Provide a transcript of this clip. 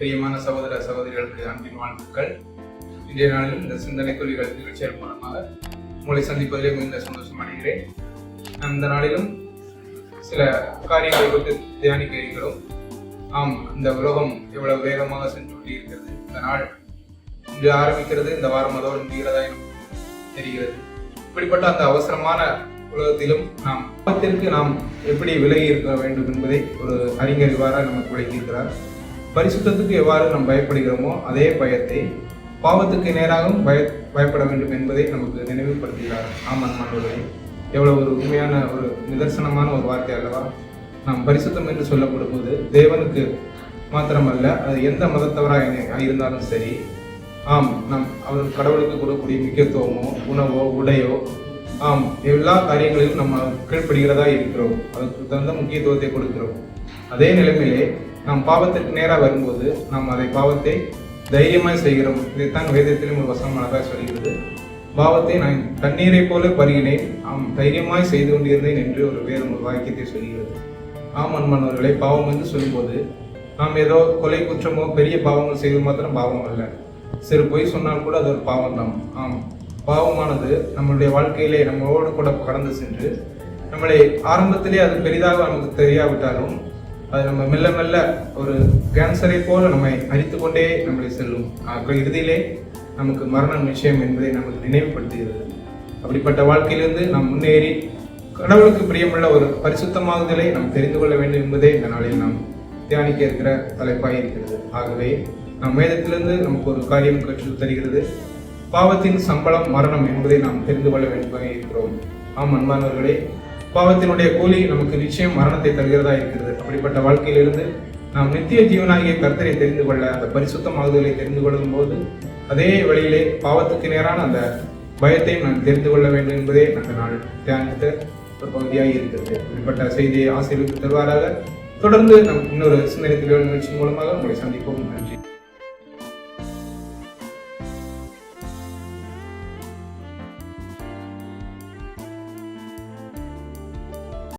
பிரியமான சகோதர சகோதரிகளுக்கு அன்பின் வாழ்த்துக்கள். இன்றைய நாளில் இந்த சிந்தனை குறிகள் நிகழ்ச்சியின் மூலமாக உங்களை சந்திப்பதிலே மிகுந்த சந்தோஷம் அடைகிறேன். அந்த நாளிலும் சில காரியங்களை குறித்து தியானிக்க இருக்கிறோம். ஆம் இந்த உலகம் எவ்வளவு வேகமாக சென்று கொண்டிருக்கிறது இந்த நாள் இன்று ஆரம்பிக்கிறது இந்த வாரம் அதோடு முடிகிறதா தெரிகிறது. இப்படிப்பட்ட அந்த அவசரமான உலகத்திலும் நாம் பாவத்திற்கு நாம் எப்படி விலகி இருக்க வேண்டும் என்பதை ஒரு அறிஞர் இவ்வாறாக நமக்கு விளக்கியிருக்கிறார். பரிசுத்தத்துக்கு எவ்வாறு நாம் பயப்படுகிறோமோ அதே பயத்தை பாவத்துக்கு நேராகவும் பய பயப்பட வேண்டும் என்பதை நமக்கு நினைவுபடுத்துகிறார். ஆமன் மாணவர்களே எவ்வளோ ஒரு உண்மையான ஒரு நிதர்சனமான ஒரு வார்த்தை அல்லவா? நாம் பரிசுத்தம் என்று சொல்லப்படும் போது தேவனுக்கு மாத்திரமல்ல அது எந்த மதத்தவராக இருந்தாலும் சரி ஆம் நம் அவர் கடவுளுக்கு கொடுக்கக்கூடிய முக்கியத்துவமோ உணவோ உடையோ ஆம் எல்லா காரியங்களிலும் நம்ம கீழ்ப்படுகிறதா இருக்கிறோம். அதுக்கு தகுந்த முக்கியத்துவத்தை கொடுக்கிறோம். அதே நிலைமையிலே நாம் பாவத்திற்கு நேராக வரும்போது நாம் அதை பாவத்தை தைரியமாக செய்கிறோம். இதைத்தான் வேதத்திலும் ஒரு வசனம் அழகாக சொல்கிறது. பாவத்தை நான் தண்ணீரை போல பருகினேன். ஆம் தைரியமாய் செய்து கொண்டிருந்தேன் என்று ஒரு வேதம் ஒரு வாக்கியத்தை சொல்கிறது. ஆம் அன்பானவர்களை பாவம் என்று சொல்லும்போது நாம் ஏதோ கொலை குற்றமோ பெரிய பாவங்கள் செய்வது மாத்திரம் பாவம் அல்ல. சிறு பொய் சொன்னால் கூட அது ஒரு பாவம் தான் ஆம் பாவமானது நம்மளுடைய வாழ்க்கையிலே நம்மளோடு கூட கடந்து சென்று நம்மளை ஆரம்பத்திலே அது பெரிதாக நமக்கு தெரியாவிட்டாலும் அது நம்ம மெல்ல மெல்ல ஒரு கேன்சரை போல நம்மை அரித்து கொண்டே நம்மளை செல்லும். அப்புறம் இறுதியிலே நமக்கு மரணம் நிச்சயம் என்பதை நமக்கு நினைவுபடுத்துகிறது. அப்படிப்பட்ட வாழ்க்கையிலிருந்து நாம் முன்னேறி கடவுளுக்கு பிரியமுள்ள ஒரு பரிசுத்தமாகுதலை நாம் தெரிந்து கொள்ள வேண்டும் என்பதே இந்த நாளில் நாம் தியானிக்க இருக்கிற தலைப்பாக இருக்கிறது. ஆகவே நம் வேதத்திலிருந்து நமக்கு ஒரு காரியம் கற்று தருகிறது. பாவத்தின் சம்பளம் மரணம் என்பதை நாம் தெரிந்து கொள்ள வேண்டுமாக இருக்கிறோம். ஆம் அன்பானவர்களே பாவத்தினுடைய கூலி நமக்கு நிச்சயம் மரணத்தை தருகிறதா இருக்கிறது. அப்படிப்பட்ட வாழ்க்கையிலிருந்து நாம் நித்திய ஜீவனாகிய கர்த்தரை தெரிந்து கொள்ள அந்த பரிசுத்தமாகுதலை தெரிந்து கொள்ளும் போது அதே வழியிலே பாவத்துக்கு நேரான அந்த பயத்தையும் நான் தெரிந்து கொள்ள வேண்டும் என்பதே அந்த நாள் தியானித்த ஒரு பகுதியாக இருக்கிறது. இப்படிப்பட்ட செய்தியை ஆசீர்வித்து தருவாராக தொடர்ந்து நம் இன்னொரு சிந்தனை நிகழ்ச்சி மூலமாக உங்களை சந்திப்போம். நன்றி.